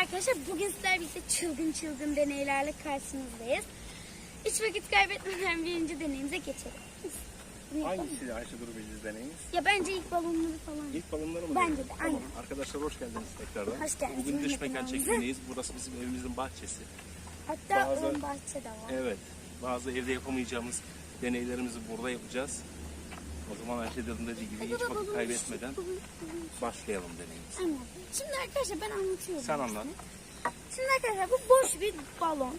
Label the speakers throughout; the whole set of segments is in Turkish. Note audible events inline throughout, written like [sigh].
Speaker 1: arkadaşlar bugün sizlerle birlikte çılgın çılgın deneylerle karşınızdayız. Hiç vakit kaybetmeden birinci deneyimize geçelim. Bunu yapalım mı?
Speaker 2: Hangisi Ayşe Duru Bilgiz deneyiniz?
Speaker 1: Ya bence ilk balonları falan.
Speaker 2: İlk balonları mı?
Speaker 1: Bence de,
Speaker 2: deneyelim?
Speaker 1: aynen.
Speaker 2: Arkadaşlar hoş geldiniz tekrardan.
Speaker 1: Hoş geldiniz.
Speaker 2: Bugün dış mekan çekimdeyiz. Burası bizim evimizin bahçesi.
Speaker 1: Hatta
Speaker 2: Bazı-
Speaker 1: ön bahçe de var.
Speaker 2: Evet. Bazı evde yapamayacağımız deneylerimizi burada yapacağız. O zaman Ayşe Duru'nun dediği gibi hiç vakit kaybetmeden başlayalım deneyimize.
Speaker 1: Aynen. Şimdi arkadaşlar ben anlatıyorum.
Speaker 2: Sen anlat.
Speaker 1: Şimdi arkadaşlar bu boş bir balon.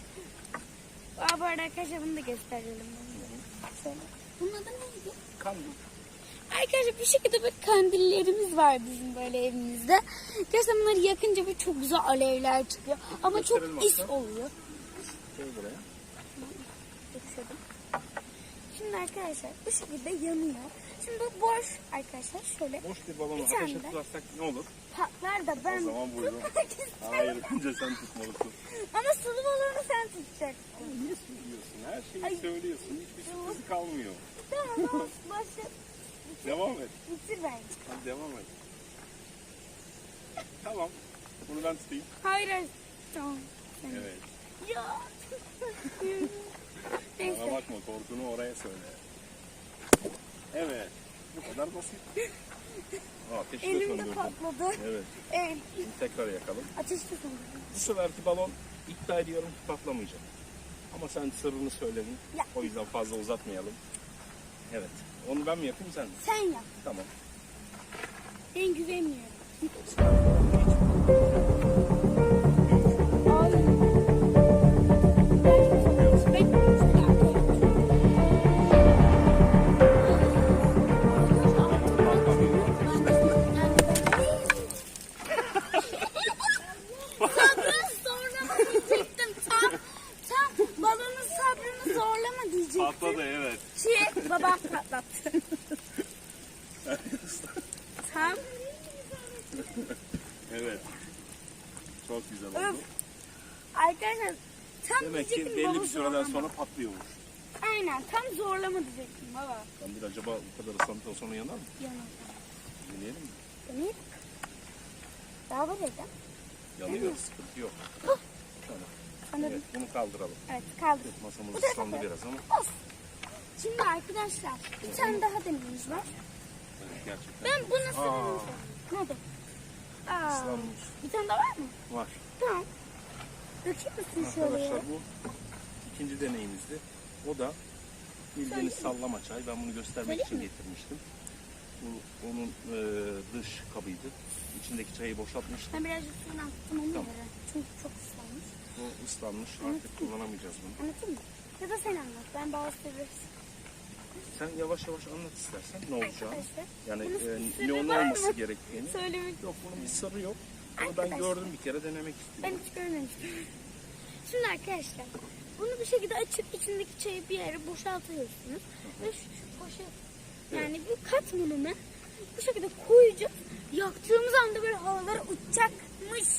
Speaker 1: Aa, bu arada arkadaşlar bunu da gösterelim. Şöyle. Bunun adı neydi?
Speaker 2: Kandil.
Speaker 1: Arkadaşlar bir şekilde böyle kandillerimiz var bizim böyle evimizde. Gerçekten bunları yakınca böyle çok güzel alevler çıkıyor. Ama çok
Speaker 2: Gösterelim
Speaker 1: is oluyor.
Speaker 2: Koy buraya.
Speaker 1: Getirdim. Şimdi arkadaşlar bu şekilde yanıyor. Şimdi bu boş arkadaşlar şöyle
Speaker 2: Boş bir balonu
Speaker 1: Bir
Speaker 2: ateşe tutarsak ne olur?
Speaker 1: patlar da ben
Speaker 2: O zaman buyurun. Hayır önce sen tutmalısın.
Speaker 1: Ama sıvı balonu sen tutacaksın.
Speaker 2: Niye söylüyorsun? Her şeyi
Speaker 1: Ay.
Speaker 2: söylüyorsun. Hiçbir sürpriz kalmıyor.
Speaker 1: Tamam [laughs] tamam başla.
Speaker 2: Devam et.
Speaker 1: Bitir bence.
Speaker 2: Hadi devam et. Tamam. Bunu ben tutayım.
Speaker 1: Hayır hayır. Tamam.
Speaker 2: Evet.
Speaker 1: Ya.
Speaker 2: Bana
Speaker 1: Neyse.
Speaker 2: bakma korkunu oraya söyle. Evet. Bu kadar basit. Aa, [laughs] ateşi de
Speaker 1: Elim de
Speaker 2: söndürdüm.
Speaker 1: patladı.
Speaker 2: Evet.
Speaker 1: Evet.
Speaker 2: Şimdi tekrar yakalım.
Speaker 1: Ateş de söndürdüm.
Speaker 2: Bu seferki balon iddia ediyorum ki patlamayacak. Ama sen sırrını söyledin.
Speaker 1: Ya.
Speaker 2: O yüzden fazla uzatmayalım. Evet. Onu ben mi yapayım sen mi?
Speaker 1: Sen yap.
Speaker 2: Tamam.
Speaker 1: Ben güvenmiyorum. Zorlama diyecektim.
Speaker 2: Patladı evet.
Speaker 1: Şey babam patlattı. tam.
Speaker 2: Evet. Çok güzel oldu.
Speaker 1: Arkadaşlar tam
Speaker 2: Demek ki
Speaker 1: diyecektim
Speaker 2: belli
Speaker 1: baba
Speaker 2: bir süreden
Speaker 1: zorlama.
Speaker 2: sonra patlıyormuş.
Speaker 1: Aynen tam zorlama diyecektim baba.
Speaker 2: Ben bir acaba bu kadar ıslandıktan sonra yanar mı?
Speaker 1: Yanar.
Speaker 2: Deneyelim mi?
Speaker 1: Deneyelim. Daha var evde.
Speaker 2: Yanıyor, sıkıntı yok. Tamam.
Speaker 1: Sanırım.
Speaker 2: Evet, bunu kaldıralım.
Speaker 1: Evet kaldı.
Speaker 2: Masamız
Speaker 1: Bu
Speaker 2: ıslandı biraz ama
Speaker 1: Of. Şimdi arkadaşlar bir tane daha deneyimiz var.
Speaker 2: evet, gerçekten
Speaker 1: Ben bunu
Speaker 2: Aa.
Speaker 1: sorayım. Nerede? Aa, bir tane daha var mı?
Speaker 2: Var.
Speaker 1: Tamam. Dökeyim misin şöyle?
Speaker 2: Arkadaşlar bu ikinci deneyimizdi. O da bildiğiniz sallama çay. Ben bunu göstermek
Speaker 1: Söyleyeyim
Speaker 2: için
Speaker 1: mi?
Speaker 2: getirmiştim. Bu onun e, dış kabıydı. İçindeki çayı boşaltmıştım.
Speaker 1: Ben birazcık suyunu attım onu
Speaker 2: Tamam.
Speaker 1: yere. Çünkü çok ıslanmış.
Speaker 2: Bu ıslanmış. Artık kullanamayacağız bunu.
Speaker 1: Anlatayım mı? Ya da sen anlat. Ben bazı seviyorum.
Speaker 2: Sen yavaş yavaş anlat istersen ne olacağını.
Speaker 1: Arkadaşlar.
Speaker 2: Yani
Speaker 1: bunun
Speaker 2: e,
Speaker 1: sırrı
Speaker 2: ne
Speaker 1: var
Speaker 2: olması
Speaker 1: mı?
Speaker 2: gerektiğini.
Speaker 1: Söylemek
Speaker 2: Yok bunun bir sırrı yok. Ama ben
Speaker 1: Arkadaşlar.
Speaker 2: gördüm bir kere denemek
Speaker 1: Ben
Speaker 2: istiyorum.
Speaker 1: hiç görmemiştim. [laughs] Şimdi arkadaşlar bunu bir şekilde açıp içindeki çayı bir yere boşaltıyorsunuz. Ve şu, şu poşet yani bu katmanını bu şekilde koyacağız. Yaktığımız anda böyle havalara uçacakmış.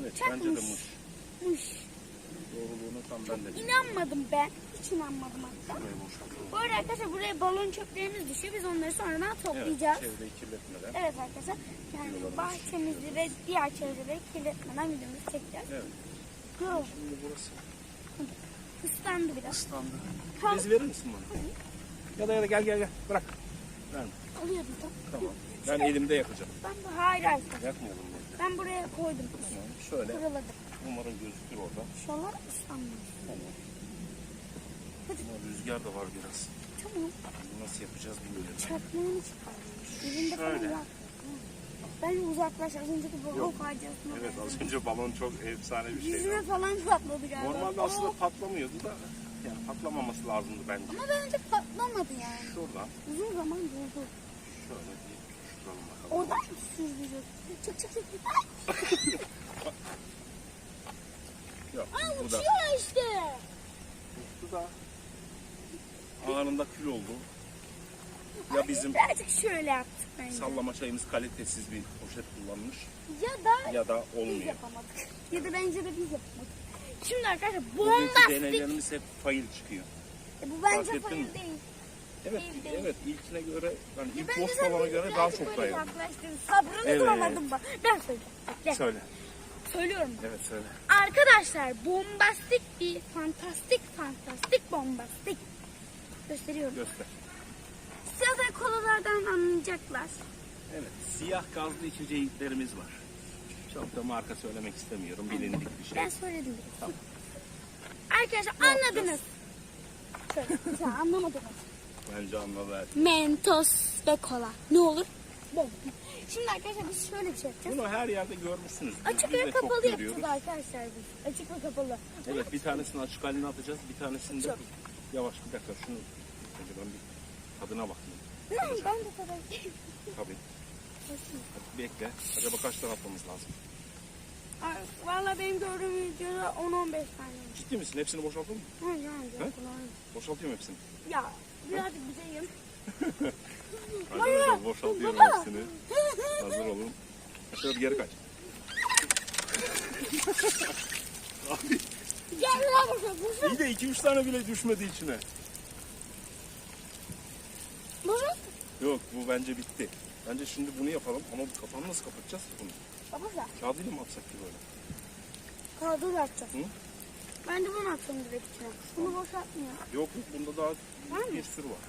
Speaker 2: Evet
Speaker 1: Uçakmış.
Speaker 2: bence de muş.
Speaker 1: Muş.
Speaker 2: Doğruluğunu tam ben de
Speaker 1: İnanmadım ben. Hiç inanmadım hatta.
Speaker 2: Buraya.
Speaker 1: Bu arada arkadaşlar buraya balon çöplerimiz düşüyor. Biz onları sonradan
Speaker 2: Evet,
Speaker 1: toplayacağız.
Speaker 2: çevreyi kirletmeden.
Speaker 1: Evet arkadaşlar. Yani bahçemizi ve diğer çevreleri kirletmeden videomuzu çekeceğiz.
Speaker 2: Evet.
Speaker 1: Go.
Speaker 2: Şimdi burası
Speaker 1: Islandı biraz.
Speaker 2: ıslandı. Bez verir misin bana? Ya da ya da gel gel gel. Bırak. Ver.
Speaker 1: Alıyordum tam.
Speaker 2: Tamam. Ben elimde yakacağım.
Speaker 1: Ben bu hayır arkadaşlar.
Speaker 2: Yakmayalım bunu.
Speaker 1: Ben buraya koydum.
Speaker 2: Tamam. Şöyle.
Speaker 1: Kuruladım.
Speaker 2: Umarım gözükür orada.
Speaker 1: Şuralar ıslanmış.
Speaker 2: Tamam.
Speaker 1: Hadi.
Speaker 2: Ama rüzgar da var biraz.
Speaker 1: Tamam.
Speaker 2: Nasıl yapacağız bilmiyorum.
Speaker 1: Çakmağını çıkarmış. Elinde falan
Speaker 2: Şöyle.
Speaker 1: yak. Ben uzaklaş. Az önceki balon
Speaker 2: Yok.
Speaker 1: faciasına
Speaker 2: Evet az önce balon çok efsane bir şeydi.
Speaker 1: Yüzüme falan patladı galiba.
Speaker 2: Normalde aslında patlamıyordu da yani patlamaması lazımdı bence.
Speaker 1: Ama bence patlamadı yani.
Speaker 2: Şuradan
Speaker 1: Uzun zaman durdu.
Speaker 2: şöyle bir tutturalım bakalım.
Speaker 1: Oradan mı sürdürüyoruz? Çık çık çık. [laughs]
Speaker 2: Yok
Speaker 1: Aa,
Speaker 2: da
Speaker 1: uçuyor işte.
Speaker 2: bu da anında kül oldu. Ya bizim
Speaker 1: Birazcık şöyle yaptık bence.
Speaker 2: sallama çayımız kalitesiz bir poşet kullanmış
Speaker 1: Ya da
Speaker 2: ya da
Speaker 1: biz
Speaker 2: olmuyor.
Speaker 1: yapamadık. [laughs] Ya da bence de biz yapamadık. Şimdi arkadaşlar bombastik.
Speaker 2: deneylerimiz hep fail çıkıyor.
Speaker 1: E, bu
Speaker 2: Fark
Speaker 1: bence
Speaker 2: ettin
Speaker 1: fail
Speaker 2: mi?
Speaker 1: değil.
Speaker 2: Evet,
Speaker 1: Değil, değil.
Speaker 2: evet ilkine göre yani
Speaker 1: Ya
Speaker 2: ilk boş
Speaker 1: bizi
Speaker 2: göre daha çok dayanıyor.
Speaker 1: Sabrını
Speaker 2: Evet.
Speaker 1: zorladın bak. Ben söyleyeceğim. Bekle.
Speaker 2: Söyle.
Speaker 1: Söylüyorum.
Speaker 2: Evet söyle.
Speaker 1: Arkadaşlar bombastik bir fantastik fantastik bombastik. Gösteriyorum.
Speaker 2: Göster.
Speaker 1: Siyah kolalardan anlayacaklar.
Speaker 2: Evet. Siyah gazlı içeceklerimiz var. Çok da marka söylemek istemiyorum. Bilindik bir şey.
Speaker 1: Ben söyledim.
Speaker 2: Tamam.
Speaker 1: Arkadaşlar anladınız. Sen anlamadınız.
Speaker 2: Bence anladılar.
Speaker 1: Mentos ve kola. Ne olur? Bom. Şimdi arkadaşlar biz şöyle bir şey yapacağız.
Speaker 2: Bunu her yerde görmüşsünüz. Biz-
Speaker 1: Açık ve kapalı yapacağız arkadaşlar biz. Açık ve kapalı.
Speaker 2: Evet bir tanesini açık haline atacağız. Bir tanesini de yavaş bir dakika şunu önce ben bir tadına bakayım.
Speaker 1: Ne? Ben de tabii.
Speaker 2: Tabii. Bekle. Acaba kaç tane atmamız lazım?
Speaker 1: Valla benim gördüğüm videoda 10-15 tane.
Speaker 2: Ciddi misin? Hepsini boşaltalım mı?
Speaker 1: Hı, yani
Speaker 2: He? Boşaltıyorum hepsini.
Speaker 1: Ya birazcık bize yiyin.
Speaker 2: Arkadaşlar [laughs] boşaltıyorum
Speaker 1: Baba.
Speaker 2: hepsini. Hazır olun. Aşağı bir geri kaç. Abi
Speaker 1: Gel lan. Boşalt.
Speaker 2: iyi de 2-3 tane bile düşmedi içine.
Speaker 1: Boşalt.
Speaker 2: Yok bu bence bitti. Bence şimdi bunu yapalım ama bu kapağını nasıl kapatacağız ki bunu?
Speaker 1: Babuşla.
Speaker 2: Kağıdıyla mı atsak ki böyle?
Speaker 1: Kaldır atacağız.
Speaker 2: Hı?
Speaker 1: Ben de bunu atıyorum direkt içine. Bunu boşaltmıyor.
Speaker 2: Yok yok bunda daha
Speaker 1: Var mı?
Speaker 2: bir sürü var.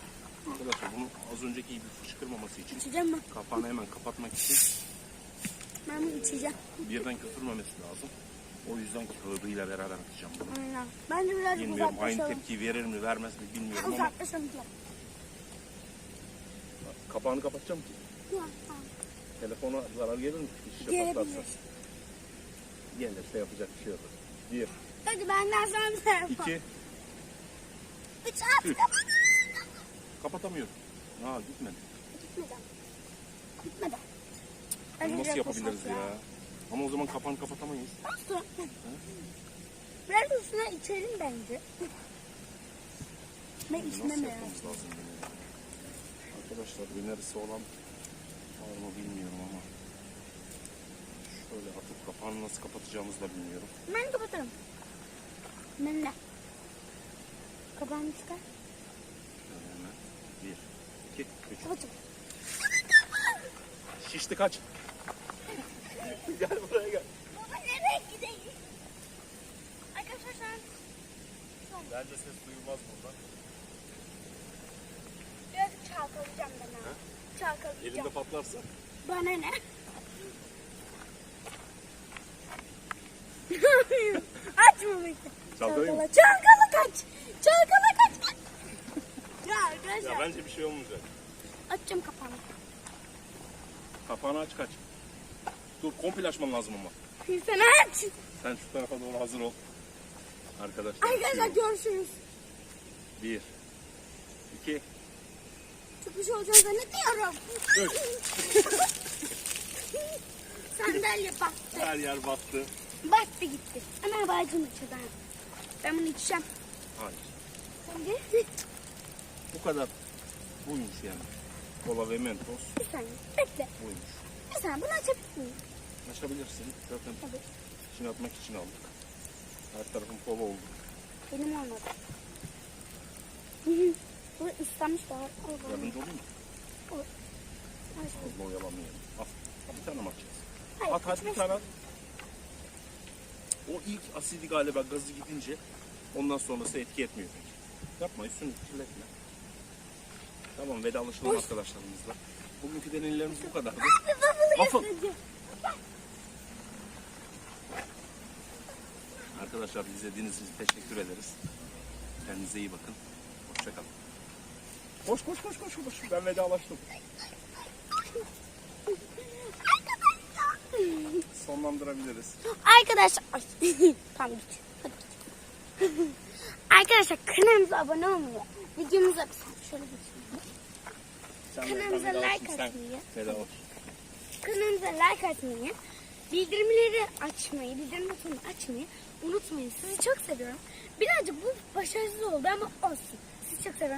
Speaker 2: Arkadaşlar bunu az önceki gibi fışkırmaması için
Speaker 1: İçeceğim ben.
Speaker 2: kapağını hemen kapatmak için
Speaker 1: Ben bunu içeceğim.
Speaker 2: birden köpürmemesi lazım. O yüzden kağıdıyla beraber atacağım bunu.
Speaker 1: Aynen. Bence birazcık
Speaker 2: Bilmiyorum aynı
Speaker 1: uzaklaşalım.
Speaker 2: tepkiyi verir mi vermez mi bilmiyorum ama
Speaker 1: Uzaklaşalım.
Speaker 2: kapağını kapatacağım ki. Telefona zarar gelir mi? Şişe
Speaker 1: Gelebilir.
Speaker 2: patlarsa. Gelirse yapacak bir şey yok. Bir,
Speaker 1: Hadi benden sen de yap.
Speaker 2: iki,
Speaker 1: Üç at.
Speaker 2: üç. Kapatamıyorum. Aa gitmedi.
Speaker 1: Gitmeden. Gitmeden.
Speaker 2: Bunu nasıl yapabiliriz ya? Ama o zaman kapağını kapatamayız.
Speaker 1: Nasıl? Biraz üstüne içelim bence. Ben
Speaker 2: Nasıl
Speaker 1: içmem ya.
Speaker 2: yapmamız lazım bunu ya? Arkadaşlar önerisi olan mı bilmiyorum ama şöyle atıp kapağını nasıl kapatacağımızı da bilmiyorum.
Speaker 1: Ben kapatırım. Ben de. Kapağını çıkar.
Speaker 2: Şöyle hemen. Bir, iki, üç.
Speaker 1: Kapatın.
Speaker 2: Şişti kaç. gel buraya gel.
Speaker 1: Baba nereye gideyim? Arkadaşlar sen
Speaker 2: Bence ses duyulmaz buradan.
Speaker 1: birazcık çalkalayacağım ben ha. Çalkalayacağım.
Speaker 2: Elinde patlarsa.
Speaker 1: Bana ne? [laughs] Açma
Speaker 2: mı?
Speaker 1: Çalkala, çalkala kaç. Çalkala kaç. Ya arkadaşlar.
Speaker 2: Ya bence bir şey olmayacak.
Speaker 1: Açacağım kapağını.
Speaker 2: Kapağını aç kaç. Dur komple açman lazım ama.
Speaker 1: Sen aç.
Speaker 2: Sen şu tarafa doğru hazır ol. Arkadaşlar.
Speaker 1: Arkadaşlar görüşürüz.
Speaker 2: Bir. iki,
Speaker 1: Şey olacağını zannetmiyorum. [laughs] Sandalye battı.
Speaker 2: Her yer battı.
Speaker 1: Battı gitti. Ama bağcım açıldı. Ben bunu içeceğim.
Speaker 2: Hayır.
Speaker 1: Şimdi
Speaker 2: Bu kadar buymuş yani. Kola ve mentos
Speaker 1: bir saniye. Bekle.
Speaker 2: buymuş.
Speaker 1: Bir saniye bunu açabilir miyim?
Speaker 2: Açabilirsin. Zaten
Speaker 1: Tabii.
Speaker 2: içine atmak için aldık. Her tarafın kola oldu.
Speaker 1: Benim olmadı. Hı [laughs] hı. Bu ıslanmış da var.
Speaker 2: Yardımcı olayım mı?
Speaker 1: Olur.
Speaker 2: Fazla oyalamayalım. Al. Bir tane mi atacağız?
Speaker 1: Hayır,
Speaker 2: At hadi bir tane at. O ilk asidi galiba gazı gidince ondan sonrası etki etmiyor pek. Yapma üstünü kirletme. Tamam vedalaşalım
Speaker 1: Oy.
Speaker 2: arkadaşlarımızla. Bugünkü deneylerimiz bu kadardı.
Speaker 1: Bir waffle.
Speaker 2: Arkadaşlar izlediğiniz için teşekkür ederiz. Kendinize iyi bakın. Hoşçakalın. Koş koş koş koş koş. Ben vedalaştım. Sonlandırabiliriz.
Speaker 1: Arkadaşlar [laughs] tamam git. Hadi git. Arkadaşlar kanalımıza abone olmayı, videomuza şöyle bir Kanalımıza like atmayı. kanalımıza like atmayı, bildirimleri açmayı, bildirim butonunu açmayı unutmayın. Sizi çok seviyorum. Birazcık bu başarısız oldu ama olsun. Sizi çok seviyorum.